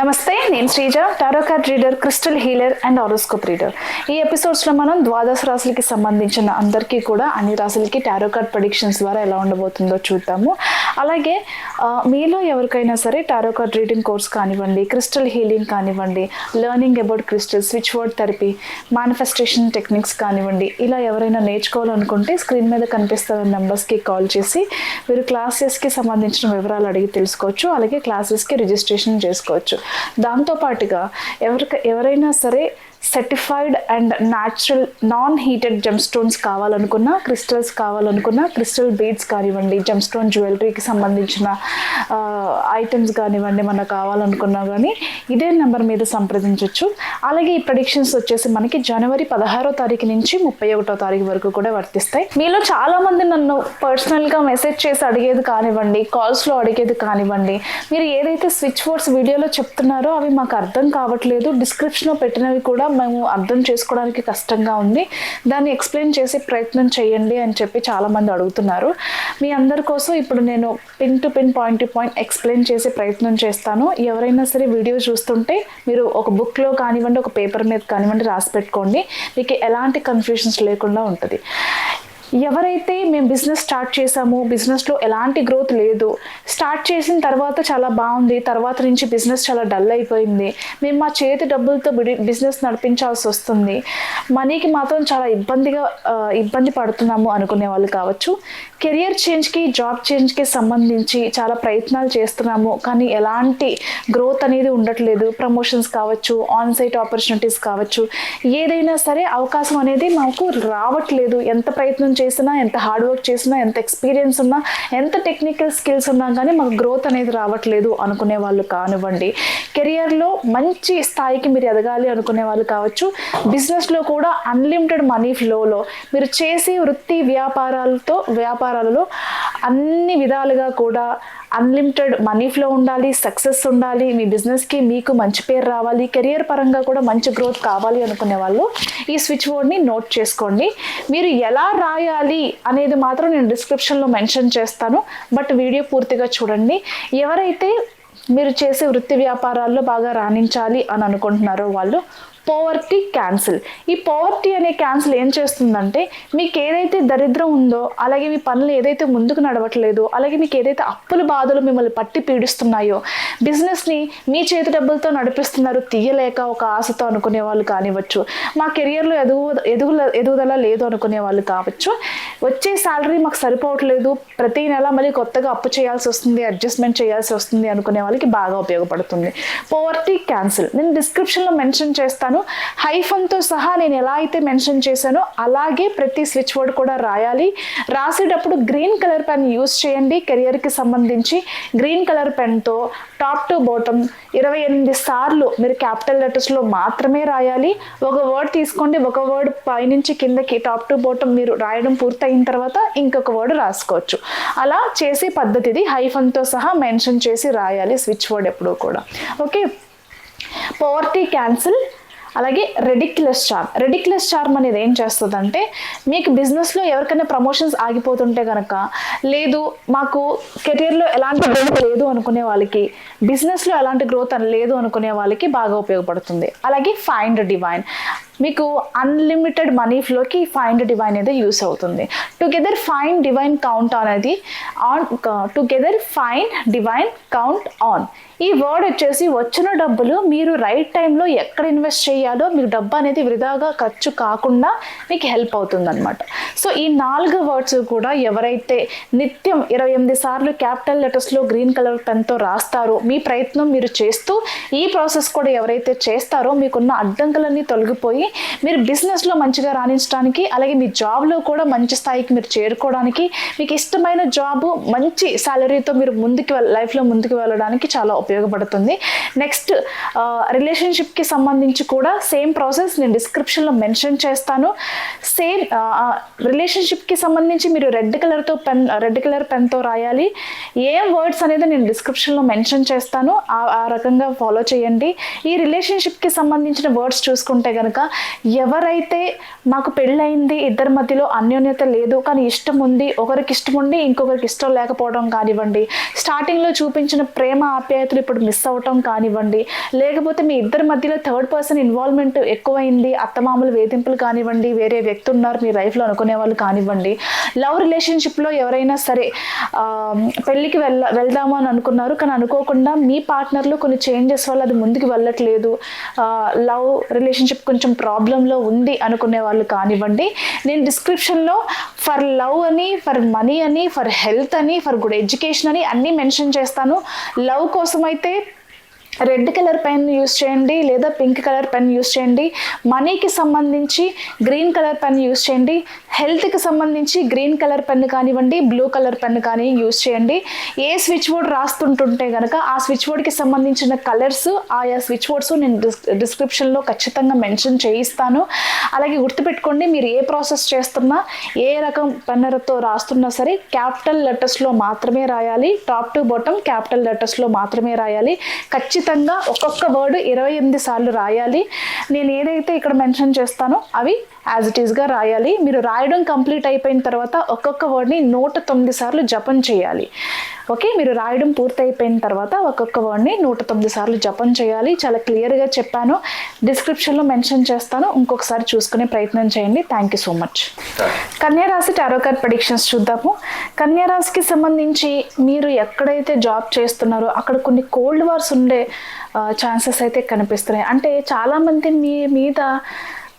నమస్తే నేను Sreeja tarot card reader crystal healer and horoscope reader. ఈ ఎపిసోడ్స్లో మనం ద్వాదశ రాశులకి సంబంధించిన అందరికీ కూడా అన్ని రాశులకి టారో కార్డ్ ప్రొడిక్షన్స్ ద్వారా ఎలా ఉండబోతుందో చూద్దాము. అలాగే మీలో ఎవరికైనా సరే టారో కార్డ్ రీడింగ్ కోర్స్ కానివ్వండి క్రిస్టల్ హీలింగ్ కానివ్వండి learning about crystal switch word therapy manifestation techniques కానివ్వండి ఇలా ఎవరైనా నేర్చుకోవాలనుకుంటే స్క్రీన్ మీద కనిపిస్తున్న నెంబర్స్కి కాల్ చేసి మీరు క్లాసెస్కి సంబంధించిన వివరాలు అడిగి తెలుసుకోవచ్చు అలాగే క్లాసెస్కి రిజిస్ట్రేషన్ చేసుకోవచ్చు. దాంతోపాటుగా ఎవరికి ఎవరైనా సరే certified and natural non heated gemstones కావాలనుకున్నా క్రిస్టల్స్ కావాలనుకున్నా క్రిస్టల్ బీడ్స్ కానివ్వండి జమ్ స్టోన్ జ్యువెలరీకి సంబంధించిన ఐటమ్స్ కానివ్వండి మనకు కావాలనుకున్నా కానీ ఇదే నెంబర్ మీద సంప్రదించవచ్చు అలాగే ఈ ప్రొడిక్షన్స్ వచ్చేసి మనకి జనవరి పదహారో తారీఖు నుంచి ముప్పై ఒకటో తారీఖు వరకు కూడా వర్తిస్తాయి. మీలో చాలామంది నన్ను పర్సనల్గా మెసేజ్ చేసి అడిగేది కానివ్వండి కాల్స్లో అడిగేది కానివ్వండి మీరు ఏదైతే స్విచ్ బోర్డ్స్ వీడియోలో చెప్తున్నారో అవి మాకు అర్థం కావట్లేదు. డిస్క్రిప్షన్లో పెట్టినవి కూడా మేము అర్థం చేసుకోవడానికి కష్టంగా ఉంది. దాన్ని ఎక్స్ప్లెయిన్ చేసే ప్రయత్నం చేయండి అని చెప్పి చాలామంది అడుగుతున్నారు. మీ అందరి కోసం ఇప్పుడు నేను pin to pin point to point explain చేసే ప్రయత్నం చేస్తాను. ఎవరైనా సరే వీడియో చూస్తుంటే మీరు ఒక బుక్లో కానివ్వండి ఒక పేపర్ మీద కానివ్వండి రాసి పెట్టుకోండి. మీకు ఎలాంటి కన్ఫ్యూషన్స్ లేకుండా ఉంటుంది. ఎవరైతే మేము బిజినెస్ స్టార్ట్ చేసామో బిజినెస్లో ఎలాంటి గ్రోత్ లేదు స్టార్ట్ చేసిన తర్వాత చాలా బాగుంది తర్వాత నుంచి బిజినెస్ చాలా డల్ అయిపోయింది. మేము మా చేతి డబ్బులతో బిజినెస్ నడిపించాల్సి వస్తుంది. మనీకి మాత్రం చాలా ఇబ్బందిగా ఇబ్బంది పడుతున్నాము అనుకునే వాళ్ళు కావచ్చు. కెరియర్ చేంజ్కి జాబ్ చేంజ్కి సంబంధించి చాలా ప్రయత్నాలు చేస్తున్నాము. కానీ ఎలాంటి గ్రోత్ అనేది ఉండట్లేదు. ప్రమోషన్స్ కావచ్చు ఆన్ సైట్ ఆపర్చునిటీస్ కావచ్చు. ఏదైనా సరే అవకాశం అనేది మాకు రావట్లేదు. ఎంత ప్రయత్నం చేసినా ఎంత హార్డ్ వర్క్ చేసినా ఎంత ఎక్స్పీరియన్స్ ఉన్నా ఎంత టెక్నికల్ స్కిల్స్ ఉన్నా కానీ మాకు గ్రోత్ అనేది రావట్లేదు అనుకునే వాళ్ళు కానివ్వండి. కెరియర్లో మంచి స్థాయికి మీరు ఎదగాలి అనుకునే వాళ్ళు కావచ్చు. బిజినెస్లో కూడా అన్లిమిటెడ్ మనీ ఫ్లోలో మీరు చేసే వృత్తి వ్యాపారాలతో వ్యాపారాలలో అన్ని విధాలుగా కూడా అన్లిమిటెడ్ మనీ ఫ్లో ఉండాలి సక్సెస్ ఉండాలి. మీ బిజినెస్కి మీకు మంచి పేరు రావాలి. కెరియర్ పరంగా కూడా మంచి గ్రోత్ కావాలి అనుకునే వాళ్ళు ఈ స్విచ్ బోర్డ్ని నోట్ చేసుకోండి. మీరు ఎలా రాయాలి అనేది మాత్రం నేను డిస్క్రిప్షన్లో మెన్షన్ చేస్తాను. బట్ వీడియో పూర్తిగా చూడండి. ఎవరైతే మీరు చేసే వృత్తి వ్యాపారాల్లో బాగా రాణించాలి అని అనుకుంటున్నారో వాళ్ళు పోవర్టీ క్యాన్సిల్ ఈ పోవర్టీ అనే క్యాన్సిల్ ఏం చేస్తుందంటే మీకు ఏదైతే దరిద్రం ఉందో అలాగే మీ పనులు ఏదైతే ముందుకు నడవట్లేదు అలాగే మీకు ఏదైతే అప్పుల బాధలు మిమ్మల్ని పట్టి పీడిస్తున్నాయో బిజినెస్ని మీ చేతి డబ్బులతో నడిపిస్తున్నారు తీయలేక ఒక ఆశతో అనుకునే వాళ్ళు కానివ్వచ్చు మా కెరియర్లో ఎదుగు ఎదుగుల ఎదుగుదల లేదు అనుకునే వాళ్ళు కావచ్చు వచ్చే శాలరీ మాకు సరిపోవట్లేదు ప్రతి నెల మళ్ళీ కొత్తగా అప్పు చేయాల్సి వస్తుంది అడ్జస్ట్మెంట్ చేయాల్సి వస్తుంది అనుకునే వాళ్ళకి బాగా ఉపయోగపడుతుంది. పోవర్టీ క్యాన్సిల్ నేను డిస్క్రిప్షన్లో మెన్షన్ చేస్తాను. హైఫన్తో సహా నేను ఎలా అయితే మెన్షన్ చేశానో అలాగే ప్రతి స్విచ్ వర్డ్ కూడా రాయాలి. రాసేటప్పుడు గ్రీన్ కలర్ పెన్ యూస్ చేయండి. కెరియర్కి సంబంధించి గ్రీన్ కలర్ పెన్తో టాప్ టు బాటమ్ ఇరవై ఎనిమిది సార్లు మీరు క్యాపిటల్ లెటర్స్లో మాత్రమే రాయాలి. ఒక వర్డ్ తీసుకోండి. ఒక వర్డ్ పైనుంచి కిందకి టాప్ టు బాటమ్ మీరు రాయడం పూర్తయిన తర్వాత ఇంకొక వర్డ్ రాసుకోవచ్చు. అలా చేసే పద్ధతిది హైఫన్తో సహా మెన్షన్ చేసి రాయాలి స్విచ్ వర్డ్ ఎప్పుడూ కూడా. ఓకే? Poverty cancel. అలాగే రెడిక్యులస్ చార్మ్ రెడిక్యులస్ చార్మ్ అనేది ఏం చేస్తుందంటే మీకు బిజినెస్లో ఎవరికైనా ప్రమోషన్స్ ఆగిపోతుంటే కనుక లేదు మాకు కెరియర్లో ఎలాంటి గ్రోత్ లేదు అనుకునే వాళ్ళకి బిజినెస్లో ఎలాంటి గ్రోత్ అని లేదు అనుకునే వాళ్ళకి బాగా ఉపయోగపడుతుంది. అలాగే ఫైండ్ డివైన్ మీకు అన్లిమిటెడ్ మనీ ఫ్లోకి ఫైండ్ డివైన్ అనేది యూస్ అవుతుంది. టుగెదర్ ఫైన్ డివైన్ కౌంట్ అనేది on together fine divine count on ఈ వర్డ్ వచ్చేసి వచ్చిన డబ్బులు మీరు రైట్ టైంలో ఎక్కడ ఇన్వెస్ట్ చేయాలో మీకు డబ్బు అనేది వృధాగా ఖర్చు కాకుండా మీకు హెల్ప్ అవుతుంది అనమాట సో ఈ నాలుగు వర్డ్స్ కూడా ఎవరైతే నిత్యం ఇరవై ఎనిమిది సార్లు క్యాపిటల్ లెటర్స్లో గ్రీన్ కలర్ పెన్తో రాస్తారో మీ ప్రయత్నం మీరు చేస్తూ ఈ ప్రాసెస్ కూడా ఎవరైతే చేస్తారో మీకున్న అడ్డంకులన్నీ తొలగిపోయి మీరు బిజినెస్లో మంచిగా రాణించడానికి అలాగే మీ జాబ్లో కూడా మంచి స్థాయికి మీరు చేరుకోవడానికి మీకు ఇష్టమైన జాబ్ మంచి శాలరీతో మీరు ముందుకు వెళ్ లైఫ్లో ముందుకు వెళ్ళడానికి చాలా ఉపయోగపడుతుంది. నెక్స్ట్ రిలేషన్షిప్కి సంబంధించి కూడా సేమ్ ప్రాసెస్ నేను డిస్క్రిప్షన్లో మెన్షన్ చేస్తాను. సేమ్ రిలేషన్షిప్కి సంబంధించి మీరు రెడ్ కలర్తో పెన్ రెడ్ కలర్ పెన్తో రాయాలి. ఏం వర్డ్స్ అనేది నేను డిస్క్రిప్షన్లో మెన్షన్ చేస్తాను. ఆ ఆ రకంగా ఫాలో చేయండి. ఈ రిలేషన్షిప్కి సంబంధించిన వర్డ్స్ చూసుకుంటే కనుక ఎవరైతే మాకు పెళ్ళయింది ఇద్దరి మధ్యలో అన్యోన్యత లేదు కానీ ఇష్టం ఉంది ఒకరికి ఇష్టం ఉండి ఇంకొకరికి ఇష్టం లేకపోవడం కానివ్వండి స్టార్టింగ్లో చూపించిన ప్రేమ ఆప్యాయతలు ఇప్పుడు మిస్ అవ్వటం కానివ్వండి లేకపోతే మీ ఇద్దరి మధ్యలో థర్డ్ పర్సన్ ఇన్వాల్వ్మెంట్ ఎక్కువైంది అత్తమామలు వేధింపులు కానివ్వండి వేరే వ్యక్తి ఉన్నారు మీ లైఫ్లో అనుకునే వాళ్ళు కానివ్వండి లవ్ రిలేషన్షిప్లో ఎవరైనా సరే పెళ్ళికి వెళ్ళ వెళ్దాము అని అనుకున్నారు కానీ అనుకోకుండా మీ పార్ట్నర్లో కొన్ని చేంజెస్ వల్ల అది ముందుకు వెళ్ళట్లేదు. లవ్ రిలేషన్షిప్ కొంచెం ప్రాబ్లంలో ఉంది అనుకునే వాళ్ళు కానివ్వండి. నేను డిస్క్రిప్షన్లో ఫర్ లవ్ అని ఫర్ మనీ అని ఫర్ హెల్త్ అని ఫర్ గుడ్ ఎడ్యుకేషన్ అని అన్నీ మెన్షన్ చేస్తాను. లవ్ కోసం అయితే రెడ్ కలర్ పెన్ యూస్ చేయండి లేదా పింక్ కలర్ పెన్ యూస్ చేయండి. మనీకి సంబంధించి గ్రీన్ కలర్ పెన్ యూస్ చేయండి. హెల్త్కి సంబంధించి గ్రీన్ కలర్ పెన్ కానివ్వండి బ్లూ కలర్ పెన్ కానీ యూస్ చేయండి. ఏ స్విచ్ బోర్డ్ రాస్తుంటుంటే కనుక ఆ స్విచ్ బోర్డ్కి సంబంధించిన కలర్స్ ఆయా స్విచ్ బోర్డ్స్ నేను డిస్ డిస్క్రిప్షన్లో ఖచ్చితంగా మెన్షన్ చేయిస్తాను. అలాగే గుర్తుపెట్టుకోండి మీరు ఏ ప్రాసెస్ చేస్తున్నా ఏ రకం పెన్నర్తో రాస్తున్నా సరే క్యాపిటల్ లెటర్స్లో మాత్రమే రాయాలి. టాప్ టు బాటమ్ క్యాపిటల్ లెటర్స్లో మాత్రమే రాయాలి. ఖచ్చితంగా ఒక్కొక్క వర్డ్ ఇరవై ఎనిమిది సార్లు రాయాలి. నేను ఏదైతే ఇక్కడ మెన్షన్ చేస్తానో అవి యాజ్ ఇట్ ఈస్గా రాయాలి. మీరు రాయడం కంప్లీట్ అయిపోయిన తర్వాత ఒక్కొక్క వర్డ్ని నూట తొమ్మిది సార్లు జపం చేయాలి. ఓకే? మీరు రాయడం పూర్తి అయిపోయిన తర్వాత ఒక్కొక్క వర్డ్ని నూట తొమ్మిది సార్లు జపం చేయాలి. చాలా క్లియర్గా చెప్పాను. డిస్క్రిప్షన్లో మెన్షన్ చేస్తాను. ఇంకొకసారి చూసుకునే ప్రయత్నం చేయండి. థ్యాంక్ యూ సో మచ్ కన్యారాశి టారోకార్ ప్రొడిక్షన్స్ చూద్దాము. కన్యారాశికి సంబంధించి మీరు ఎక్కడైతే జాబ్ చేస్తున్నారో అక్కడ కొన్ని కోల్డ్ వార్స్ ఉండే ఛాన్సెస్ అయితే కనిపిస్తున్నాయి. అంటే చాలామంది మీ మీద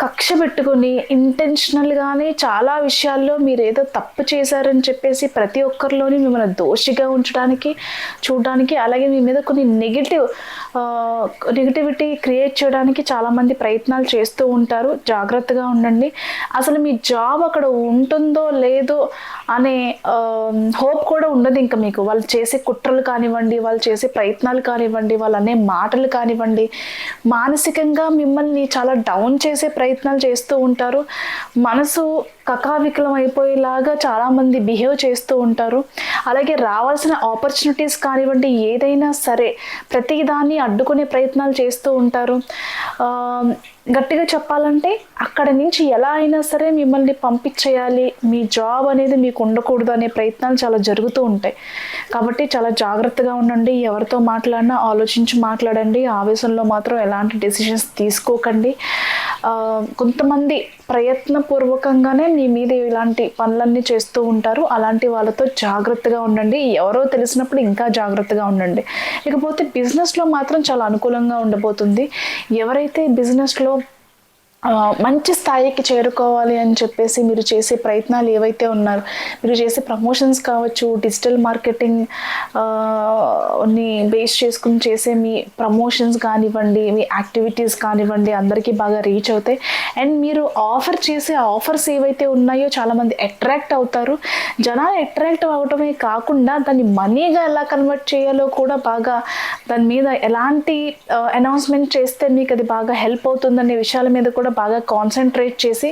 కక్ష పెట్టుకుని ఇంటెన్షనల్గానే చాలా విషయాల్లో మీరు ఏదో తప్పు చేశారని చెప్పేసి ప్రతి ఒక్కరిలోని మిమ్మల్ని దోషిగా ఉంచడానికి చూడడానికి అలాగే మీ మీద కొన్ని నెగిటివ్ నెగిటివిటీ క్రియేట్ చేయడానికి చాలామంది ప్రయత్నాలు చేస్తూ ఉంటారు. జాగ్రత్తగా ఉండండి. అసలు మీ జాబ్ అక్కడ ఉంటుందో లేదో అనే హోప్ కూడా ఉండదు ఇంకా మీకు. వాళ్ళు చేసే కుట్రలు కానివ్వండి వాళ్ళు చేసే ప్రయత్నాలు కానివ్వండి వాళ్ళు అనే మాటలు కానివ్వండి మానసికంగా మిమ్మల్ని చాలా డౌన్ చేసే ప్రయత్నాలు చేస్తూ ఉంటారు. మనసు కకావికలం అయిపోయేలాగా చాలామంది బిహేవ్ చేస్తూ ఉంటారు. అలాగే రావాల్సిన ఆపర్చునిటీస్ కానివ్వండి ఏదైనా సరే ప్రతిదాన్ని అడ్డుకునే ప్రయత్నాలు చేస్తూ ఉంటారు. గట్టిగా చెప్పాలంటే అక్కడ నుంచి ఎలా అయినా సరే మిమ్మల్ని పంపించేయాలి. మీ జాబ్ అనేది మీకు ఉండకూడదు అనే ప్రయత్నాలు చాలా జరుగుతూ ఉంటాయి. కాబట్టి చాలా జాగ్రత్తగా ఉండండి. ఎవరితో మాట్లాడినా ఆలోచించి మాట్లాడండి. ఆవేశంలో మాత్రం ఎలాంటి డెసిషన్స్ తీసుకోకండి. కొంతమంది ప్రయత్నపూర్వకంగానే మీ మీద ఇలాంటి పనులన్నీ చేస్తూ ఉంటారు. అలాంటి వాళ్ళతో జాగ్రత్తగా ఉండండి. ఎవరో తెలిసినప్పుడు ఇంకా జాగ్రత్తగా ఉండండి. ఇకపోతే బిజినెస్లో మాత్రం చాలా అనుకూలంగా ఉండబోతుంది. ఎవరైతే బిజినెస్లో మంచి స్థాయికి చేరుకోవాలి అని చెప్పేసి మీరు చేసే ప్రయత్నాలు ఏవైతే ఉన్నారో మీరు చేసే ప్రమోషన్స్ కావచ్చు డిజిటల్ మార్కెటింగ్ని బేస్ చేసుకుని చేసే మీ ప్రమోషన్స్ కానివ్వండి మీ యాక్టివిటీస్ కానివ్వండి అందరికీ బాగా రీచ్ అవుతాయి. అండ్ మీరు ఆఫర్ చేసే ఆఫర్స్ ఏవైతే ఉన్నాయో చాలామంది అట్రాక్ట్ అవుతారు. జనాలు అట్రాక్ట్ అవ్వటమే కాకుండా దాన్ని మనీగా ఎలా కన్వర్ట్ చేయాలో కూడా బాగా దాని మీద ఎలాంటి అనౌన్స్మెంట్ చేస్తే మీకు అది బాగా హెల్ప్ అవుతుందనే విషయాల మీద కూడా బాగా కాన్సన్ట్రేట్ చేసి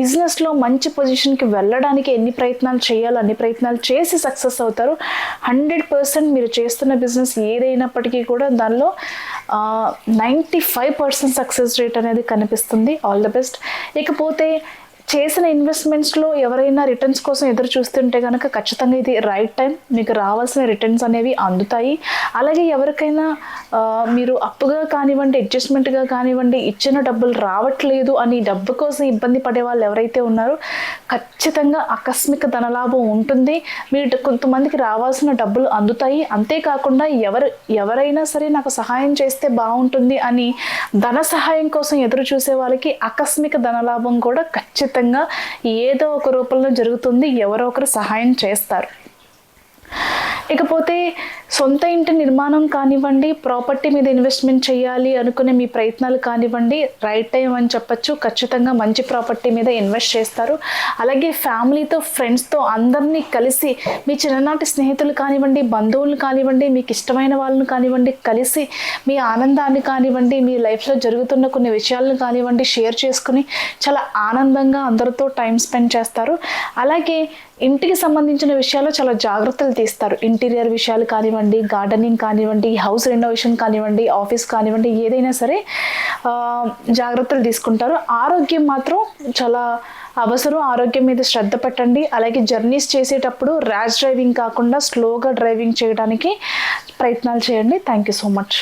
బిజినెస్లో మంచి పొజిషన్కి వెళ్ళడానికి ఎన్ని ప్రయత్నాలు చేయాలో అన్ని ప్రయత్నాలు చేసి సక్సెస్ అవుతారు. హండ్రెడ్ పర్సెంట్ మీరు చేస్తున్న బిజినెస్ ఏదైనప్పటికీ కూడా దానిలో ninety five percent success rate అనేది కనిపిస్తుంది. ఆల్ ద బెస్ట్ ఇకపోతే చేసిన ఇన్వెస్ట్మెంట్స్లో ఎవరైనా రిటర్న్స్ కోసం ఎదురు చూస్తుంటే కనుక ఖచ్చితంగా ఇది రైట్ టైం మీకు రావాల్సిన రిటర్న్స్ అనేవి అందుతాయి. అలాగే ఎవరికైనా మీరు అప్పుగా కానివ్వండి అడ్జస్ట్మెంట్గా కానివ్వండి ఇచ్చిన డబ్బులు రావట్లేదు అని డబ్బు కోసం ఇబ్బంది పడే వాళ్ళు ఎవరైతే ఉన్నారో ఖచ్చితంగా ఆకస్మిక ధనలాభం ఉంటుంది. మీరు కొంతమందికి రావాల్సిన డబ్బులు అందుతాయి. అంతేకాకుండా ఎవరు ఎవరైనా సరే నాకు సహాయం చేస్తే బాగుంటుంది అని ధన సహాయం కోసం ఎదురు చూసే వాళ్ళకి ఆకస్మిక ధనలాభం కూడా ఖచ్చితంగా ఏదో ఒక రూపంలో జరుగుతుంది ఎవరో ఒకరు సహాయం చేస్తారు. ఇకపోతే సొంత ఇంటి నిర్మాణం కానివ్వండి ప్రాపర్టీ మీద ఇన్వెస్ట్మెంట్ చేయాలి అనుకునే మీ ప్రయత్నాలు కానివ్వండి రైట్ టైం అని చెప్పచ్చు. ఖచ్చితంగా మంచి ప్రాపర్టీ మీద ఇన్వెస్ట్ చేస్తారు. అలాగే ఫ్యామిలీతో ఫ్రెండ్స్తో అందరినీ కలిసి మీ చిన్ననాటి స్నేహితులు కానివ్వండి బంధువులు కానివ్వండి మీకు ఇష్టమైన వాళ్ళని కానివ్వండి కలిసి మీ ఆనందాన్ని కానివ్వండి మీ లైఫ్లో జరుగుతున్న కొన్ని విషయాలను కానివ్వండి షేర్ చేసుకుని చాలా ఆనందంగా అందరితో టైం స్పెండ్ చేస్తారు. అలాగే ఇంటికి సంబంధించిన విషయాల్లో చాలా జాగ్రత్తలు తీస్తారు. ఇంటీరియర్ విషయాలు కానివ్వండి గార్డెనింగ్ కానివ్వండి హౌస్ రెనోవేషన్ కానివ్వండి ఆఫీస్ కానివ్వండి ఏదైనా సరే జాగ్రత్తలు తీసుకుంటారు. ఆరోగ్యం మాత్రం చాలా అవసరం. ఆరోగ్యం మీద శ్రద్ధ పెట్టండి. అలాగే జర్నీస్ చేసేటప్పుడు ర్యాష్ డ్రైవింగ్ కాకుండా స్లోగా డ్రైవింగ్ చేయడానికి ప్రయత్నాలు చేయండి. Thank you so much